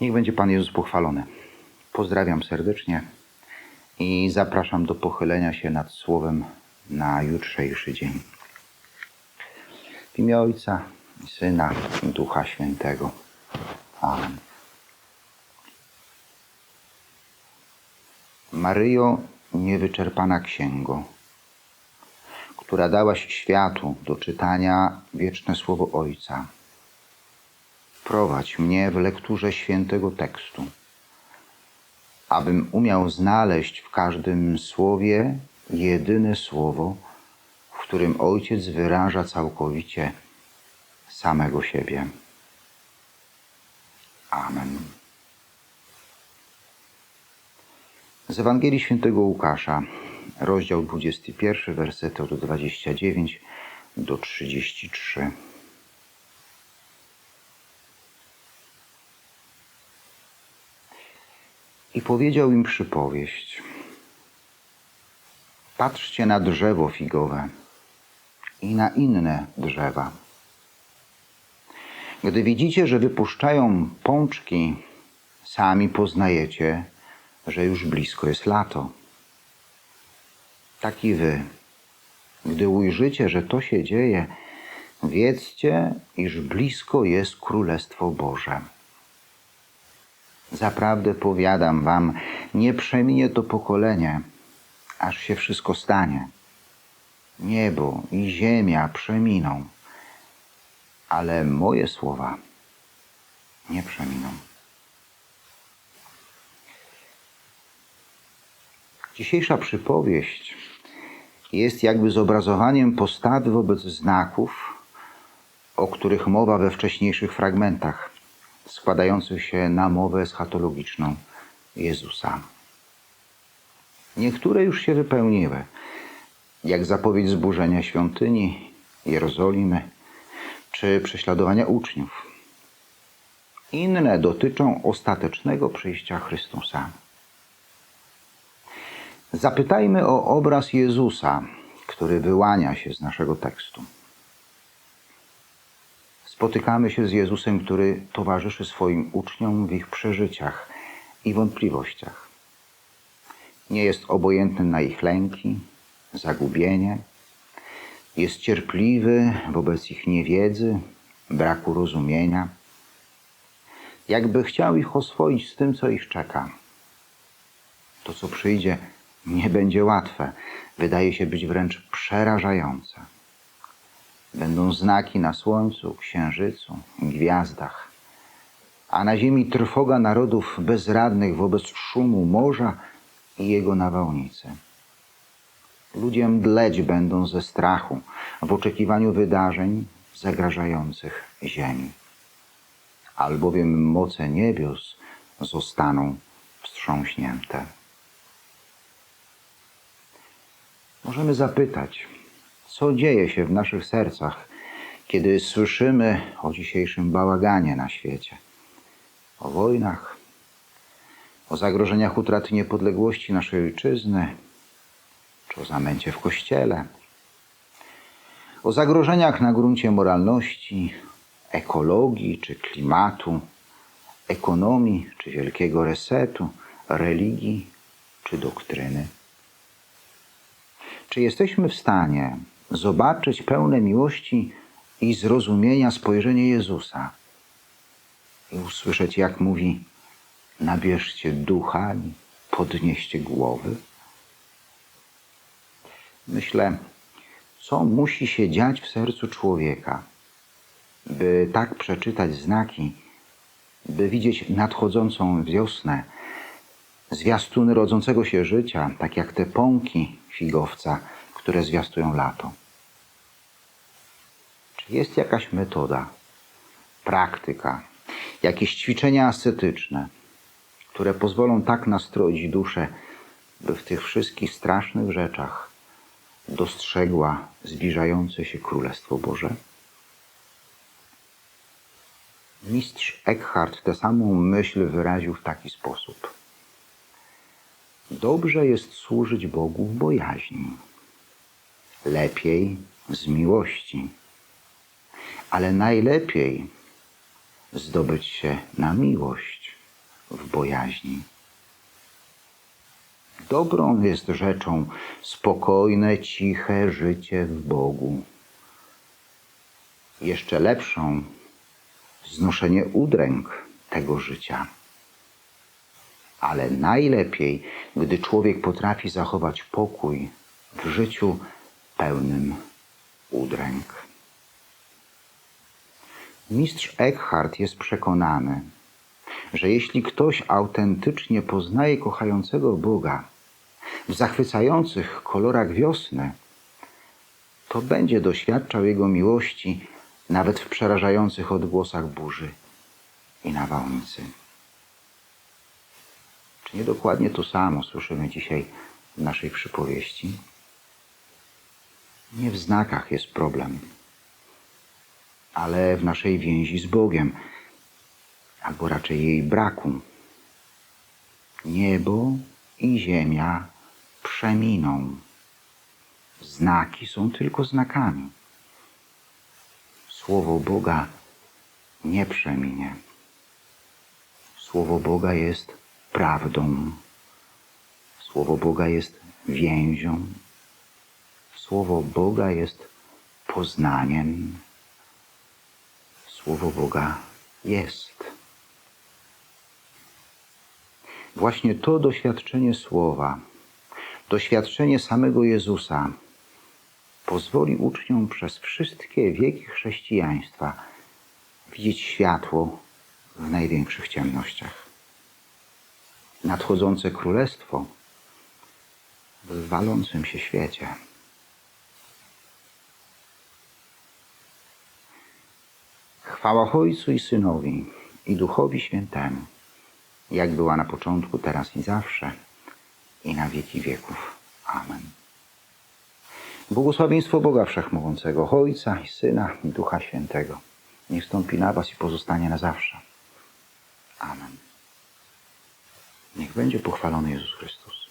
Niech będzie Pan Jezus pochwalony. Pozdrawiam serdecznie i zapraszam do pochylenia się nad Słowem na jutrzejszy dzień. W imię Ojca, i Syna i Ducha Świętego. Amen. Maryjo, niewyczerpana księgo, która dałaś światu do czytania wieczne słowo Ojca. Prowadź mnie w lekturze świętego tekstu, abym umiał znaleźć w każdym słowie jedyne słowo, w którym Ojciec wyraża całkowicie samego siebie. Amen. Z Ewangelii Świętego Łukasza, rozdział 21, wersety od 29 do 33. I powiedział im przypowieść. Patrzcie na drzewo figowe i na inne drzewa. Gdy widzicie, że wypuszczają pączki, sami poznajecie, że już blisko jest lato. Tak i wy, gdy ujrzycie, że to się dzieje, wiedzcie, iż blisko jest Królestwo Boże. Zaprawdę powiadam wam, nie przeminie to pokolenie, aż się wszystko stanie. Niebo i ziemia przeminą, ale moje słowa nie przeminą. Dzisiejsza przypowieść jest jakby zobrazowaniem postawy wobec znaków, o których mowa we wcześniejszych fragmentach, składających się na mowę eschatologiczną Jezusa. Niektóre już się wypełniły, jak zapowiedź zburzenia świątyni, Jerozolimy czy prześladowania uczniów. Inne dotyczą ostatecznego przyjścia Chrystusa. Zapytajmy o obraz Jezusa, który wyłania się z naszego tekstu. Spotykamy się z Jezusem, który towarzyszy swoim uczniom w ich przeżyciach i wątpliwościach. Nie jest obojętny na ich lęki, zagubienie, jest cierpliwy wobec ich niewiedzy, braku rozumienia, jakby chciał ich oswoić z tym, co ich czeka. To, co przyjdzie, nie będzie łatwe. Wydaje się być wręcz przerażające. Będą znaki na słońcu, księżycu, gwiazdach, a na ziemi trwoga narodów bezradnych wobec szumu morza i jego nawałnicy. Ludzie mdleć będą ze strachu w oczekiwaniu wydarzeń zagrażających ziemi, albowiem moce niebios zostaną wstrząśnięte. Możemy zapytać, co dzieje się w naszych sercach, kiedy słyszymy o dzisiejszym bałaganie na świecie, o wojnach, o zagrożeniach utraty niepodległości naszej ojczyzny, czy o zamęcie w kościele, o zagrożeniach na gruncie moralności, ekologii czy klimatu, ekonomii czy wielkiego resetu, religii czy doktryny. Czy jesteśmy w stanie zobaczyć pełne miłości i zrozumienia spojrzenie Jezusa i usłyszeć, jak mówi: Nabierzcie ducha i podnieście głowy? Myślę, co musi się dziać w sercu człowieka, by tak przeczytać znaki, by widzieć nadchodzącą wiosnę, zwiastuny rodzącego się życia, tak jak te pąki figowca, które zwiastują lato. Jest jakaś metoda, praktyka, jakieś ćwiczenia ascetyczne, które pozwolą tak nastroić duszę, by w tych wszystkich strasznych rzeczach dostrzegła zbliżające się Królestwo Boże? Mistrz Eckhart tę samą myśl wyraził w taki sposób. Dobrze jest służyć Bogu w bojaźni, lepiej z miłości, ale najlepiej zdobyć się na miłość w bojaźni. Dobrą jest rzeczą spokojne, ciche życie w Bogu. Jeszcze lepszą znoszenie udręk tego życia. Ale najlepiej, gdy człowiek potrafi zachować pokój w życiu pełnym udręk. Mistrz Eckhart jest przekonany, że jeśli ktoś autentycznie poznaje kochającego Boga w zachwycających kolorach wiosny, to będzie doświadczał Jego miłości nawet w przerażających odgłosach burzy i nawałnicy. Czy nie dokładnie to samo słyszymy dzisiaj w naszej przypowieści? Nie w znakach jest problem, ale w naszej więzi z Bogiem, albo raczej jej braku. Niebo i ziemia przeminą. Znaki są tylko znakami. Słowo Boga nie przeminie. Słowo Boga jest prawdą. Słowo Boga jest więzią. Słowo Boga jest poznaniem. Słowo Boga jest. Właśnie to doświadczenie Słowa, doświadczenie samego Jezusa pozwoli uczniom przez wszystkie wieki chrześcijaństwa widzieć światło w największych ciemnościach. Nadchodzące królestwo w walącym się świecie. Chwała Ojcu i Synowi i Duchowi Świętemu, jak była na początku, teraz i zawsze, i na wieki wieków. Amen. Błogosławieństwo Boga Wszechmogącego, Ojca i Syna i Ducha Świętego, niech stąpi na Was i pozostanie na zawsze. Amen. Niech będzie pochwalony Jezus Chrystus.